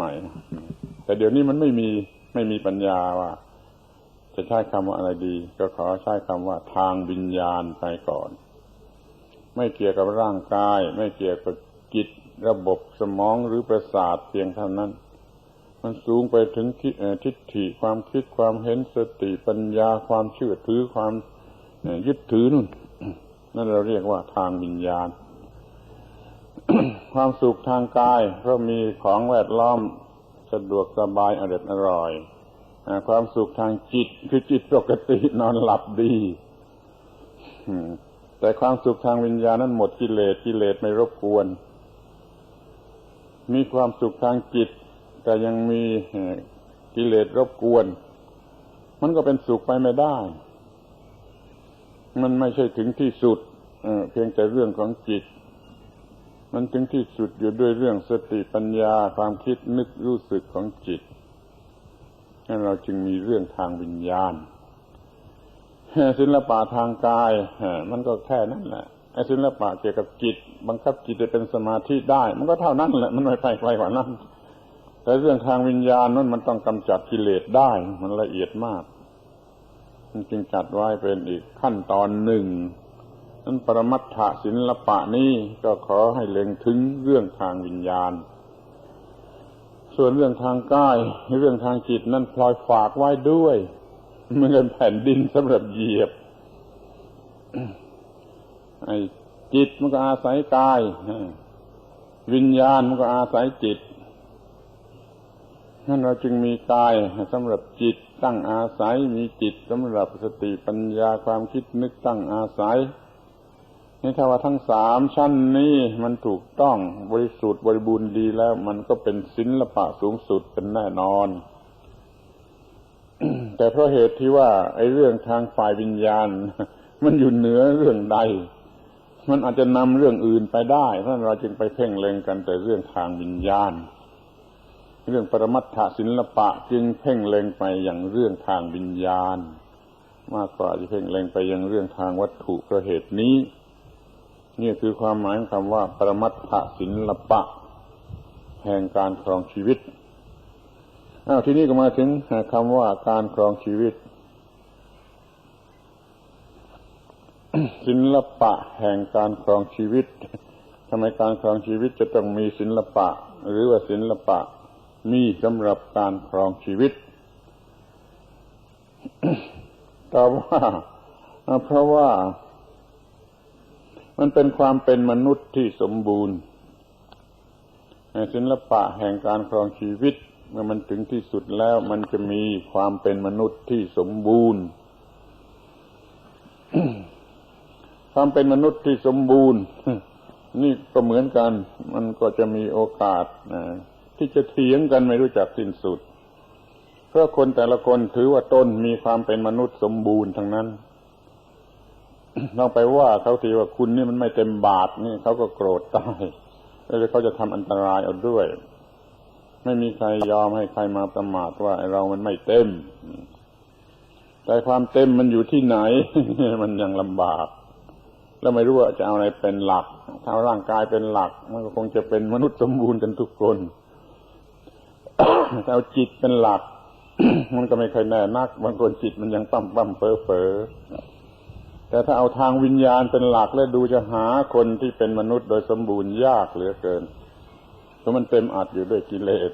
ใหม่ แต่เดี๋ยวนี้มันไม่มีไม่มีปัญญาว่า จะใช้คำว่าอะไรดี ก็ขอใช้คำว่าทางวิญญาณไปก่อน ไม่เกี่ยวกับร่างกาย ไม่เกี่ยวกับจิตระบบสมองหรือประสาทเพียงเท่านั้น มันสูงไปถึงทิฏฐิความคิดความเห็นสติปัญญาความเชื่อถือความยึดถือนู่นนั่นเราเรียกว่าทางวิญญาณ ความสุขทางกายเพราะมีของแวดล้อมสะดวกสบายอร่อยอร่อยความสุขทางจิตคือจิตปกตินอนหลับดีแต่ความสุขทางวิญญาณนั้นหมดกิเลสกิเลสไม่รบกวน มีความสุขทางจิต แต่ยังมีกิเลสรบกวน มันก็เป็นสุขไปไม่ได้ มันไม่ใช่ถึงที่สุดเพียงแต่เรื่องของจิต มันถึงที่สุดอยู่ด้วยเรื่องสติปัญญาความคิดนึกรู้สึกของจิตนั่นเราจึงมีเรื่องทางวิญญาณศิลปะทางกายมันก็แค่นั้นแหละไอ้ศิลปะเกี่ยวกับจิต บังคับจิตให้เป็นสมาธิได้ มันก็เท่านั้นแหละมันไม่ไปไกลกว่านั้นแต่เรื่องทางวิญญาณนั้นมันต้องกำจัดกิเลสได้ มันละเอียดมาก มันจึงจัดไว้เป็นอีกขั้นตอนหนึ่ง นั้นปรมัตถศิลปะนี้ก็ขอให้เล็งถึงเรื่องทางวิญญาณ ส่วนเรื่องทางกายเรื่องทางจิตนั่นพลอยฝากไว้ด้วยเหมือนแผ่นดินสำหรับเหยียบไอ้จิตมันก็อาศัยกายวิญญาณมันก็อาศัยจิตนั่นเราจึงมีกายสำหรับจิตตั้งอาศัยมีจิตสำหรับสติปัญญาความคิดนึกตั้งอาศัย นี่ถ้าว่าทั้งสามชั้นนี้มันถูกต้องบริสุทธิ์บริบูรณ์ดีแล้ว มันก็เป็นศิลปะสูงสุดเป็นแน่นอน แต่เพราะเหตุที่ว่า ไอ้เรื่องทางฝ่ายวิญญาณ มันอยู่เหนือเรื่องใด มันอาจจะนำเรื่องอื่นไปได้เพราะเราจึงไปเพ่งเล็งกันแต่เรื่องทางวิญญาณ เรื่องปรมัตถศิลปะจึงเพ่งเล็งไปอย่างเรื่องทางวิญญาณ มากกว่าจะเพ่งเล็งไปยังเรื่องทางวัตถุเพราะเหตุนี้ นี่คือความหมายคำว่า ปรมัตถศิลปะ แห่งการครองชีวิตอ้าวทีนี้ก็มาถึงคำว่าการครองชีวิตศิลปะแห่งการครองชีวิตทำไมการครองชีวิตจะต้องมีศิลปะ หรือว่าศิลปะมีสำหรับการครองชีวิตตอบว่าเพราะว่า มันเป็นความเป็นมนุษย์ที่สมบูรณ์ศิลปะแห่งการครองชีวิต เมื่อมันถึงที่สุดแล้วมันจะมีความเป็นมนุษย์ที่สมบูรณ์ ความเป็นมนุษย์ที่สมบูรณ์ นี่ก็เหมือนกัน มันก็จะมีโอกาสนะที่จะเถียงกันไม่รู้จักสิ้นสุด เพราะคนแต่ละคนถือว่าตนมีความเป็นมนุษย์สมบูรณ์ทั้งนั้น ต้องไปว่าเขาทีว่าคุณนี่มันไม่เต็มบาทนี่เขาก็โกรธตายแล้วเขาจะทำอันตรายเอาด้วย ไม่มีใครยอมให้ใครมาประมาทว่าเรามันไม่เต็ม แต่ความเต็มมันอยู่ที่ไหน มันยังลำบาก แล้วไม่รู้ว่าจะเอาอะไรเป็นหลักถ้าร่างกายเป็นหลัก มันก็คงจะเป็นมนุษย์สมบูรณ์กันทุกคนถ้าเอาจิตเป็นหลัก มันก็ไม่เคยแน่นักบางคนจิตมันยังปั้มปั้มเฟ้อเฟ้อ แต่ถ้าเอาทางวิญญาณเป็นหลักแล้วดูจะหาคนที่เป็นมนุษย์โดยสมบูรณ์ยากเหลือเกิน เพราะมันเต็มอัดอยู่ด้วยกิเลส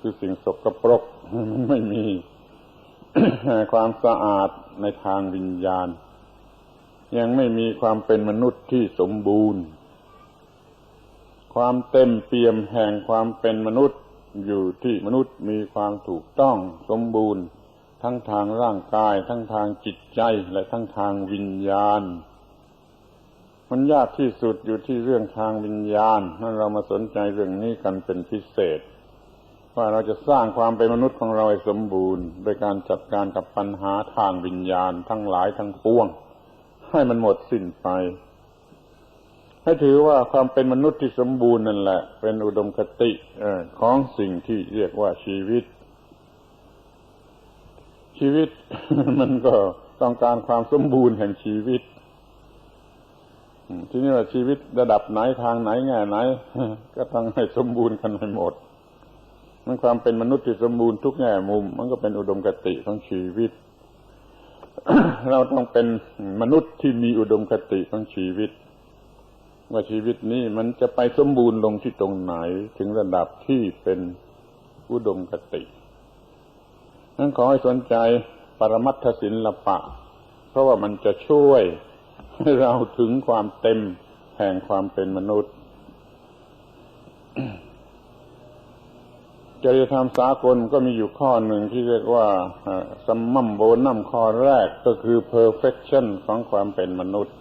คือสิ่งสกปรกมันไม่มีความสะอาดในทางวิญญาณ ยังไม่มีความเป็นมนุษย์ที่สมบูรณ์ ความเต็มเปี่ยมแห่งความเป็นมนุษย์อยู่ที่มนุษย์มีความถูกต้องสมบูรณ์ ทั้งทางร่างกาย ทั้งทางจิตใจและทั้งทางวิญญาณ มันยากที่สุดอยู่ที่เรื่องทางวิญญาณนั่นเรามาสนใจเรื่องนี้กันเป็นพิเศษ ว่าเราจะสร้างความเป็นมนุษย์ของเราให้สมบูรณ์ โดยการจัดการกับปัญหาทางวิญญาณทั้งหลายทั้งปวง ให้มันหมดสิ้นไปให้ถือว่าความเป็นมนุษย์ที่สมบูรณ์นั่นแหละ เป็นอุดมคติของสิ่งที่เรียกว่าชีวิต ชีวิต มันก็ต้องการความสมบูรณ์แห่งชีวิตทีนี้ว่าชีวิตระดับไหนทางไหนแง่ไหน ก็ต้องให้สมบูรณ์กันให้หมดมมันความเป็นมนุษย์ที่สมบูรณ์ทุกแง่มุม มันก็เป็นอุดมคติของชีวิต เราต้องเป็นมนุษย์ที่มีอุดมคติของชีวิต ว่าชีวิตนี้มันจะไปสมบูรณ์ลงที่ตรงไหน ถึงระดับที่เป็นอุดมคติ นั้นขอให้สนใจปรมัตถศิลปะ เพราะว่ามันจะช่วยให้เราถึงความเต็มแห่งความเป็นมนุษย์จริยธรรมสากลก็มีอยู่ข้อหนึ่งที่เรียกว่าสัมมัมโบนัมข้อแรกก็คือ perfection ของความเป็นมนุษย์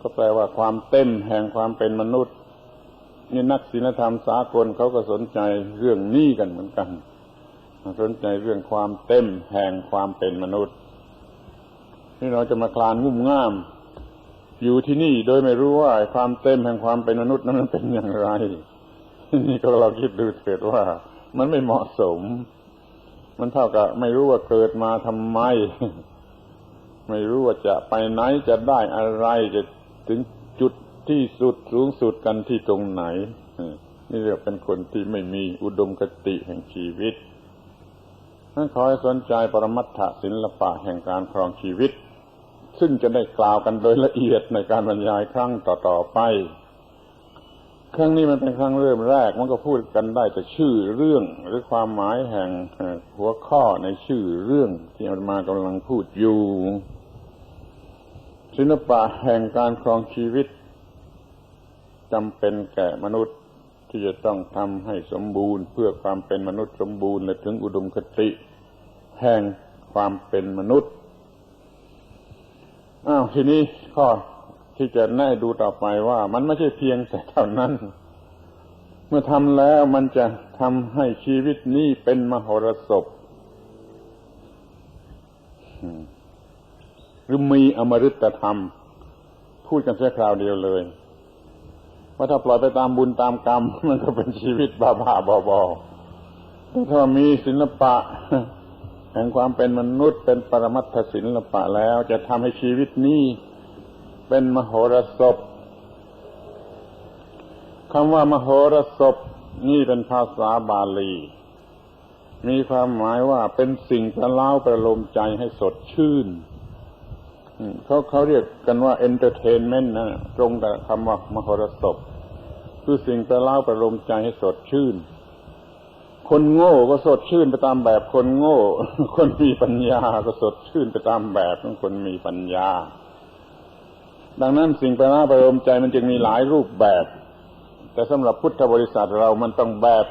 ก็แปลว่าความเต็มแห่งความเป็นมนุษย์นี่นักศีลธรรมสากลเขาก็สนใจเรื่องนี้กันเหมือนกัน สนใจเรื่องความเต็มแห่งความเป็นมนุษย์นี่เราจะมาคลานงุ่มง่าม อยู่ที่นี่โดยไม่รู้ว่าความเต็มแห่งความเป็นมนุษย์นั้นมันเป็นอย่างไรนี่ก็เราคิดดูเถิดว่ามันไม่เหมาะสม มันเท่ากับไม่รู้ว่าเกิดมาทำไม ไม่รู้ว่าจะไปไหนจะได้อะไรจะถึงจุดที่สุดสูงสุดกันที่ตรงไหน นี่เรียกเป็นคนที่ไม่มีอุดมคติแห่งชีวิต นั้นขอให้สนใจปรมัตถศิลปะแห่งการครองชีวิต ซึ่งจะได้กล่าวกันโดยละเอียดในการบรรยายครั้งต่อๆไป ครั้งนี้มันเป็นครั้งเริ่มแรก มันก็พูดกันได้แต่ชื่อเรื่องหรือความหมายแห่งหัวข้อในชื่อเรื่องที่อาตมากำลังพูดอยู่ ศิลปะแห่งการครองชีวิตจำเป็นแก่มนุษย์ ที่จะต้องทำให้สมบูรณ์ เพื่อความเป็นมนุษย์สมบูรณ์และถึงอุดมคติ แห่งความเป็นมนุษย์อ้าวทีนี้ข้อที่จะแน่ดูต่อไปว่า มันไม่ใช่เพียงแต่เท่านั้น เมื่อทำแล้วมันจะทำให้ชีวิตนี้เป็นมหรสพหรือมีอมฤตธรรม พูดกันแค่คราวเดียวเลย ว่าถ้าปล่อยไปตามบุญตามกรรม มันก็เป็นชีวิตบ้าบ้าบอบอถ้ามีศิลปะแห่งความเป็นมนุษย์เป็นปรมัตถศิลปะแล้ว จะทำให้ชีวิตนี้เป็นมโหรสพคำว่ามโหรสพนี่เป็นภาษาบาลี มีความหมายว่าเป็นสิ่งประเล้าประโลมใจให้สดชื่นเขาเขาเรียกกันว่า entertainment นะตรงกับคำว่ามโหรสพ คือสิ่งประเล้าประโลมใจให้สดชื่น คนโง่ก็สดชื่นไปตามแบบคนโง่ คนมีปัญญาก็สดชื่นไปตามแบบของคนมีปัญญา ดังนั้นสิ่งประเล้าประโลมใจมันจึงมีหลายรูปแบบ แต่สำหรับพุทธบริษัทเรามันต้องแบบ